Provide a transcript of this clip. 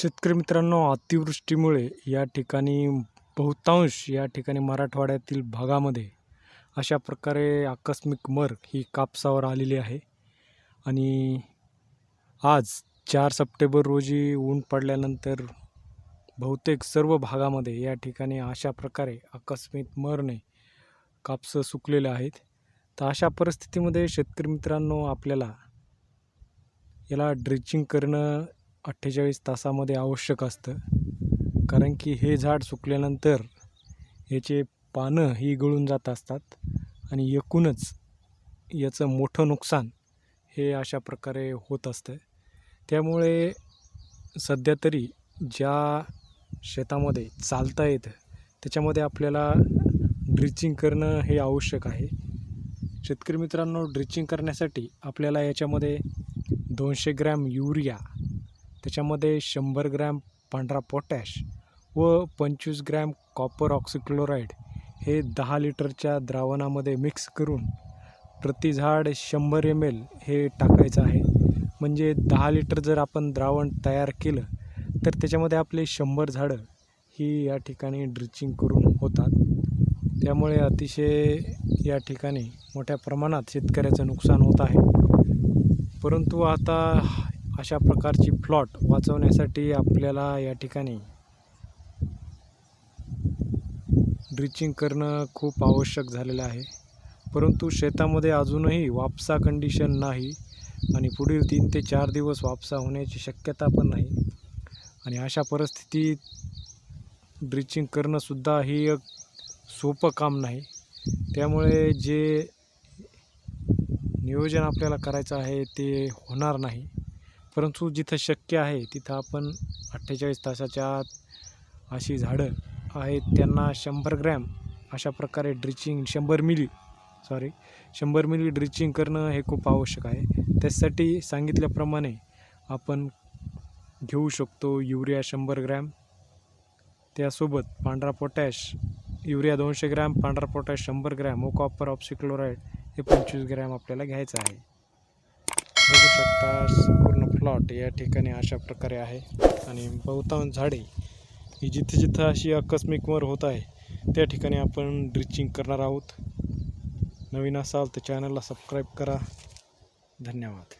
शेतकरी मित्रांनो अतिवृष्टीमुळे या ठिकाणी बहुतांश या ठिकाणी मराठवाड्यातील भागामध्ये अशा प्रकारे आकस्मिक मर ही कापसावर आलेली आहे. आणि आज चार सप्टेंबर रोजी ऊन पडल्यानंतर बहुतेक सर्व भागामध्ये या ठिकाणी अशा प्रकारे आकस्मिक मरने कापसं सुकलेले आहेत. तर अशा परिस्थितीमध्ये शेतकरी मित्रांनो आपल्याला याला ड्रिचिंग करणं अठ्ठेचाळीस तासामध्ये आवश्यक असतं. कारण की हे झाड सुकल्यानंतर याचे पानं ही गळून जात असतात आणि एकूणच याचं मोठं नुकसान हे अशा प्रकारे होत असतं. त्यामुळे सध्या तरी ज्या शेतामध्ये चालता येतं त्याच्यामध्ये आपल्याला ड्रिचिंग करणं हे आवश्यक आहे. शेतकरी मित्रांनो ड्रिचिंग करण्यासाठी आपल्याला याच्यामध्ये दोनशे ग्रॅम युरिया त्याच्यामध्ये शंभर ग्रॅम पांढरा पोटॅश व पंचवीस ग्रॅम कॉपर ऑक्सिक्लोराईड हे दहा लिटरच्या द्रावणामध्ये मिक्स करून प्रति झाड शंभर एम एल हे टाकायचं आहे. म्हणजे दहा लिटर जर आपण द्रावण तयार केलं तर त्याच्यामध्ये आपले शंभर झाडं ही या ठिकाणी ड्रिचिंग करून होतात. त्यामुळे अतिशय या ठिकाणी मोठ्या प्रमाणात शेतकऱ्याचं नुकसान होत आहे. परंतु आता अशा प्रकारची प्लॉट वाचवण्यासाठी आपल्याला या ठिकाणी ड्रिचिंग करणं खूप आवश्यक झालेलं आहे. परंतु शेतामध्ये अजूनही वापसा कंडिशन नाही आणि पुढील तीन ते चार दिवस वापसा होण्याची शक्यता पण नाही. आणि अशा परिस्थितीत ड्रिचिंग करणंसुद्धा ही एक सोपं काम नाही. त्यामुळे जे नियोजन आपल्याला करायचं आहे ते होणार नाही. परंतु जिथं शक्य आहे तिथं आपण अठ्ठेचाळीस तासाच्या आत अशी झाडं आहेत त्यांना शंभर ग्रॅम अशा प्रकारे ड्रिचिंग शंभर मिली सॉरी शंभर मिली ड्रिचिंग करणं हे खूप आवश्यक आहे. त्यासाठी सांगितल्याप्रमाणे आपण घेऊ शकतो युरिया शंभर ग्रॅम. त्यासोबत पांढरा पोटॅश युरिया दोनशे ग्रॅम पांढरा पोटॅश शंभर ग्रॅम ओ कॉपर ऑप्सिक्लोराईड हे पंचवीस ग्रॅम आपल्याला घ्यायचं आहे. बघू शकता संपूर्ण प्लॉट या ठिकाणी अशा प्रकारे आहे. आणि बहुतांश झाडे ही जिथे जिथं अशी आकस्मिक वर होत आहे त्या ठिकाणी आपण ड्रिचिंग करणार आहोत. नवीन असाल तर चॅनलला सबस्क्राईब करा. धन्यवाद.